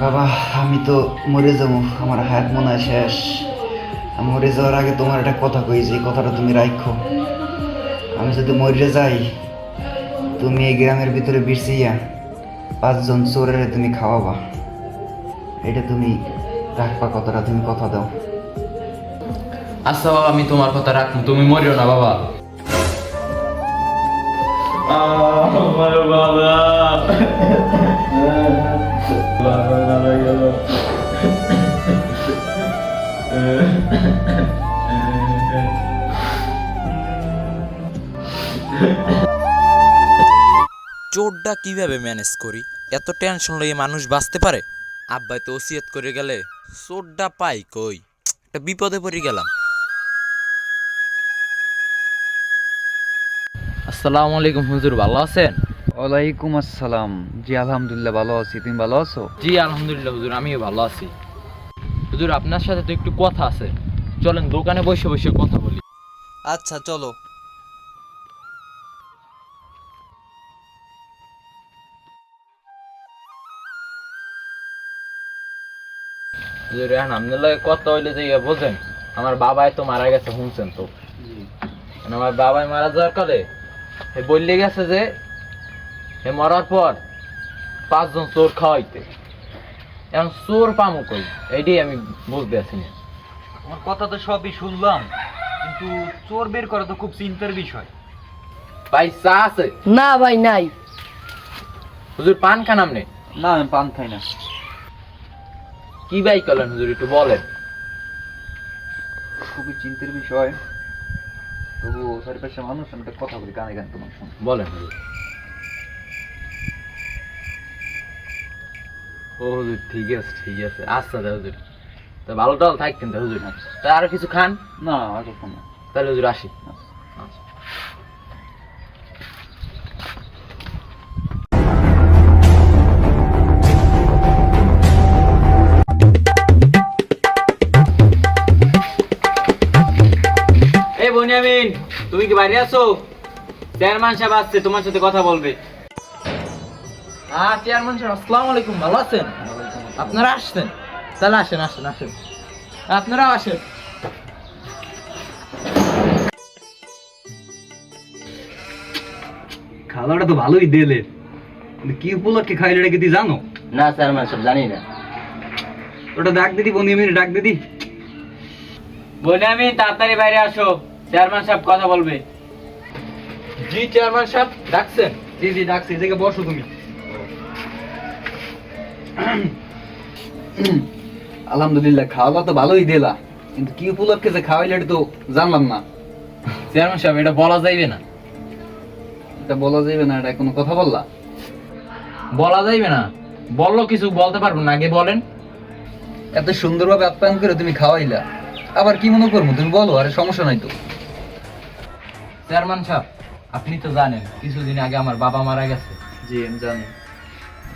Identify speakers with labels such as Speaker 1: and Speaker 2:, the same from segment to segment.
Speaker 1: বাবা আমি তো মরে যাব। আমার হাত মনে হয় শেষ। মরে যাওয়ার আগে তোমার একটা কথা কই যে কথাটা তুমি রাখো আমি যদি মরে যাই তুমি এই গ্রামের ভিতরে বিরসিয়া পাঁচজন চোরের তুমি খাওয়াবা। এটা তুমি রাখবা কথাটা তুমি কথা দাও।
Speaker 2: আচ্ছা বাবা আমি তোমার কথা রাখব। তুমি মরিও না বাবা। আমার বাবা। গেল
Speaker 3: চোরটা কীভাবে ম্যানেজ করি? এত টেনশন লইয়ে মানুষ বাঁচতে পারে? আব্বাই তো ওসিয়ত করে গেলে চোরটা পাই কই? একটা বিপদে পড়ে গেলাম।
Speaker 2: আসসালামু আলাইকুম হুজুর ভালো আছেন?
Speaker 1: ওয়ালাইকুম আসসালাম। জি আলহামদুলিল্লাহ ভালো আছি। তুমি ভালো আছো?
Speaker 2: জি আলহামদুলিল্লাহ হুজুর আমিও ভালো আছি। হুজুর আপনার সাথে তো একটু কথা আছে। চলেন দোকানে বসে বসে কথা বলি।
Speaker 3: আচ্ছা চলো।
Speaker 2: হুজুর এখন আপনার লাগে কথা হইলে যে ইয়ে বোঝেন। আমার বাবাই তো মারা গেছে শুনছেন তো? আমার বাবাই মারা যাওয়ার কালে হে বললে গেছে যে হে মরার পর পাঁচজন চোর খাওয়াইতে। এখন চোর পামু কই? এইটাই আমি বুঝতে আছি না।
Speaker 4: আমার কথা তো সবই শুনলাম কিন্তু চোর বের করা তো খুব চিন্তার বিষয়।
Speaker 2: ভাই চা আছে?
Speaker 5: না ভাই নাই।
Speaker 2: হুজুর পান খান আপনি
Speaker 4: না আমি পান খাই না।
Speaker 2: কি ভাই করলেন হুজুর একটু বলেন।
Speaker 1: খুবই চিন্তার বিষয়। তবু চারিপাশে মানুষ আমি কথা বলি গানে গান তোমার সঙ্গে
Speaker 2: বলেন। ও হুজুর ঠিক আছে ঠিক আছে। আচ্ছা তা হুজুর তা ভালো টাল থাকতেন তা হুজুর। তা আরও কিছু খান?
Speaker 1: না আর কিছু না।
Speaker 2: তাহলে হুজুর আসি। আচ্ছা। তুমি কি বাইরে আছো? চেয়ারম্যান সাহেব আসছে তোমার সাথে কথা বলবে। হ্যাঁ চেয়ারম্যান সাহেব আসসালামু আলাইকুম ভালো আছেন? আপনারা আসছেন? তাহলে আসেন আসেন আসেন। আপনারাও আসেন।
Speaker 4: খাওয়াটা তো ভালোই দিলে। কি উপলক্ষে খাইলে এটা কি তুই জানো?
Speaker 2: না চেয়ারম্যান সাহেব জানি না।
Speaker 4: ওটা ডাক দিদি বন্ধু ডাক দিদি।
Speaker 2: বনিয়ামিন তাড়াতাড়ি বাইরে আসো। চেয়ারম্যান সাহেব কথা বলবে। জি চেয়ারম্যান সাহেব ডাকছেন।
Speaker 4: জি জি ডাকছি জায়গায় বসো তুমি।
Speaker 1: আলহামদুলিল্লাহ খাওয়া দাওয়া তো ভালোই দিলা। কিন্তু কি উপলক্ষে যে খাওয়াইলে এটা তো জানলাম না।
Speaker 2: চেয়ারম্যান সাহেব এটা বলা যাইবে না।
Speaker 1: এটা বলা যাবে না এটা কোনো কথা বললা?
Speaker 2: বলা যাইবে না। বলল কিছু বলতে পারব না আগে বলেন।
Speaker 1: এত সুন্দরভাবে আপ্যায়ন করে তুমি খাওয়াইলা। আবার কি মনে করব তুমি বলো আরে সমস্যা নাই তো।
Speaker 2: চেয়ারম্যান সাহেব আপনি তো জানেন কিছুদিন আগে আমার বাবা মারা গেছে।
Speaker 1: জি আমি জানি।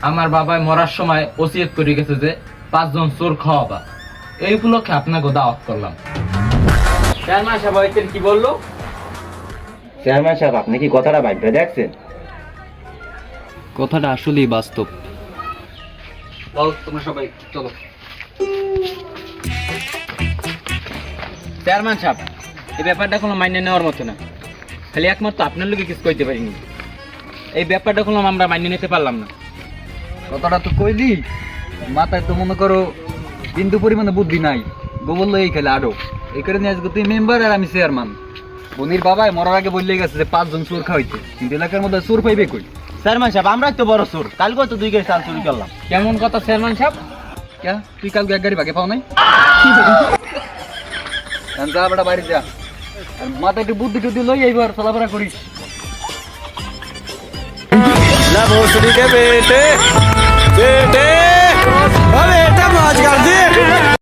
Speaker 2: আমার বাবাই মরার সময় ওসিয়ত করে গেছে যে পাঁচজন চোর খাওয়াবা। এই উপলক্ষে আপনাকে দাওয়াত করলাম। চেয়ারম্যান সাহেব কি বলল?
Speaker 6: চেয়ারম্যান সাহেব আপনি কি কথাটা ভাববে দেখছেন?
Speaker 4: কথাটা আসলেই বাস্তব।
Speaker 1: বল তোমরা সবাই চলো।
Speaker 2: চেয়ারম্যান সাহেব এই ব্যাপারটা কোনো মাইনে নেওয়ার মতো না। খালি একমাত্র আপনার লোকে কিছু কইতে পারিনি। এই ব্যাপারটা কোনো আমরা মাইনে নিতে পারলাম না।
Speaker 1: কথাটা তো কইলি মাথায় তো মনে করো বিন্দু পরিমাণে বুদ্ধি নাই। গোবর লই খেলে আরও এই কারণে আজকে তুই মেম্বার আর আমি চেয়ারম্যান। বনির বাবাই মরার আগে বললে গেছে যে পাঁচজন চোর খাওয়াইতে। কিন্তু এলাকার মধ্যে চোর পাইবে কই?
Speaker 6: চেয়ারম্যান সাহেব আমরাই তো বড় চোর। কালকে তো দুই গাড়ি চাল চুরি করলাম।
Speaker 2: কেমন কথা চেয়ারম্যান সাহেব?
Speaker 1: কে? তুই কালকে এক গাড়ি ভাগে পাও নাই? এখন যা বেটা বাড়ি যা। মাথায় একটু বুদ্ধি টুদ্ধি লই এইবার চলাফেরা করিস।
Speaker 6: না ভোসড়ি কে বেটে বেটে